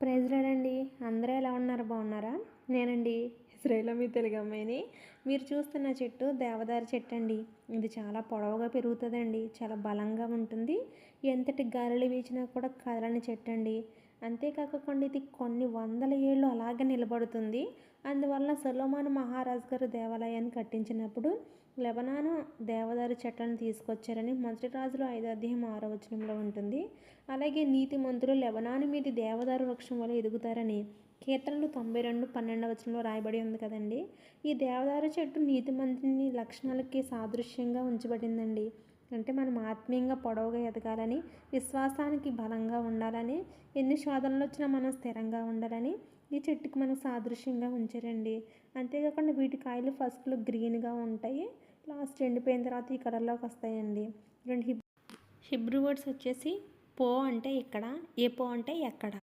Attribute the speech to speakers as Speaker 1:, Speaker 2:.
Speaker 1: Praise అందరూ ఎలా ఉన్నారు? బాగున్నారా? నేనండి. ఇస్రాయేల్ మీ తెలుగు అమ్మాయిని. మీరు చూస్తున్న చెట్టు దేవదారు చెట్టు అండి ఇది చాలా పొడవుగా పెరుగుతుందండి. చాలా బలంగా ఉంటుంది. ఎంతటి గాలులు వీచినా కూడా కదలని చెట్టు అండి అంతేకాకుండా ఇది కొన్ని వందల ఏళ్ళు అలాగే నిలబడుతుంది. అందువల్ల సొలోమాను మహారాజు గారు దేవాలయాన్ని కట్టించినప్పుడు లెబనాను దేవదారు చెట్లను తీసుకొచ్చారని మొదటి రాజులు ఐదో అధ్యాయం ఆరో వచనంలో ఉంటుంది. అలాగే నీతి మంత్రులు లెబనాను మీద దేవదారు వృక్షం వల్ల ఎదుగుతారని కీర్తనలు తొంభై రెండు పన్నెండవ వచనంలో రాయబడి ఉంది కదండి. ఈ దేవదారు చెట్టు నీతి మంత్రిని లక్షణాలకి సాదృశ్యంగా ఉంచబడిందండి. అంటే మనం ఆత్మీయంగా పొడవుగా ఎదగాలని విశ్వాసానికి బలంగా ఉండాలని ఎన్ని శోధనలు వచ్చినా మనం స్థిరంగా ఉండాలని ఈ చెట్టుకి మనం సాదృశ్యంగా ఉంచారండి. అంతేకాకుండా వీటి కాయలు ఫస్ట్లో గ్రీన్గా ఉంటాయి లాస్ట్ ఎండిపోయిన తర్వాత ఈ కలర్లోకి వస్తాయండి. రెండు హిబ్ హిబ్రూ వర్డ్స్ వచ్చేసి పో అంటే ఇక్కడ ఏ పో అంటే ఎక్కడ.